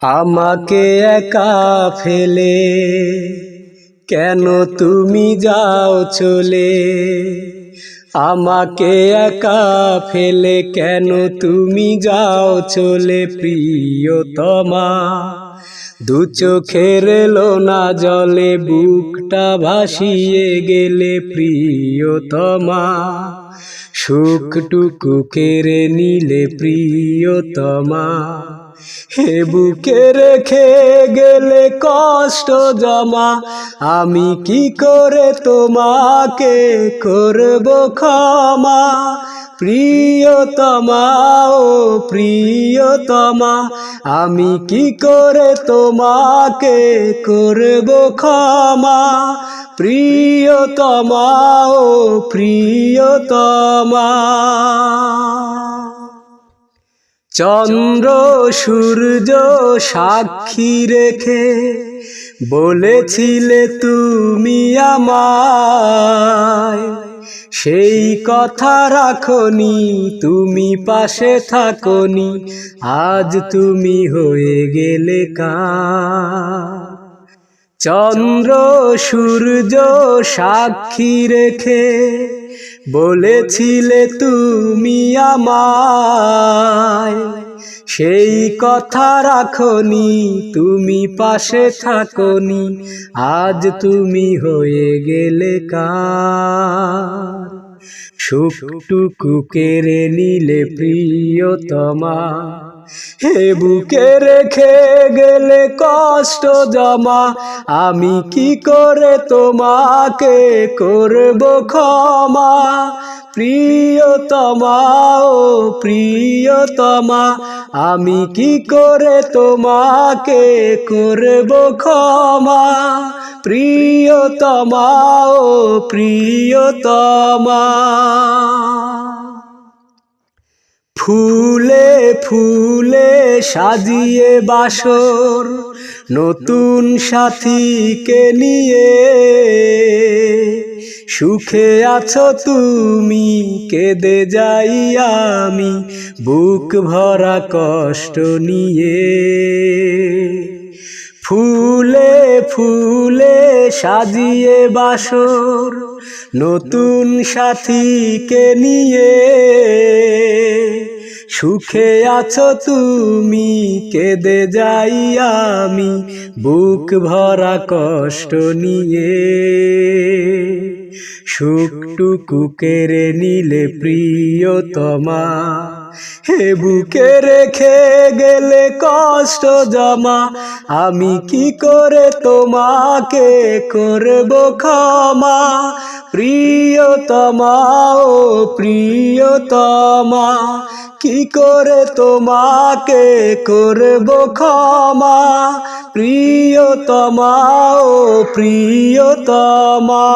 আমাকে একা ফেলে কেন তুমি যাও চলে? আমাকে একা ফেলে কেন তুমি যাও চলে প্রিয়তমা? দু চোখের লোনা জলে বুকটা ভাসিয়ে গেলে প্রিয়তমা। সুখটুকু কেড়ে নিলে প্রিয়তমা। হে বুকে রেখে গেলে কষ্ট জমা। আমি কি করে তোমাকে করব ক্ষমা? প্রিয়তমা, ও প্রিয়তমা, আমি কি করে তোমাকে করব ক্ষমা? প্রিয়তমা, ও প্রিয়তমা। চন্দ্র সূর্য সাক্ষী রেখে বলেছিলে তুমি আমায়। সেই কথা রাখনি, তুমি পাশে থাকনি, আজ তুমি হয়ে গেলে কা চন্দ্র, সূর্য সাক্ষী রেখে বলেছিলে তুমি আমায়। সেই কথা রাখনি, তুমি পাশে থাকনি, আজ তুমি হয়ে গেলে কার? সুখটুকু কেড়ে নিলে প্রিয়তমা। হে বুকে রেখে গেলে কষ্ট জমা। আমি কি করে তোমাকে করব ক্ষমা? প্রিয়তমা, ও প্রিয়তমা, আমি কি করে তোমাকে করব ক্ষমা? প্রিয়তমা, ও প্রিয়তমা, ফুলে ফুলে সাজিয়ে বাসর নতুন সাথীকে নিয়ে সুখে আছো তুমি, কেঁদে যাই আমি, বুক ভরা কষ্ট নিয়ে। ফুলে ফুলে সাজিয়ে বাসর, নতুন সাথীকে নিয়ে। সুখে আছো তুমি, কেঁদে যাই আমি, বুক ভরা কষ্ট নিয়ে। সুখটুকু কেড়ে নিলে প্রিয় প্রিয়তমা, হে বুকে রেখে গেলে কষ্ট জমা, আমি কি করে তোমাকে করব ক্ষমা? প্রিয়তমা ও প্রিয়তমা কি করে তোমাকে করব ক্ষমা? প্রিয়তমা ও প্রিয়তমা।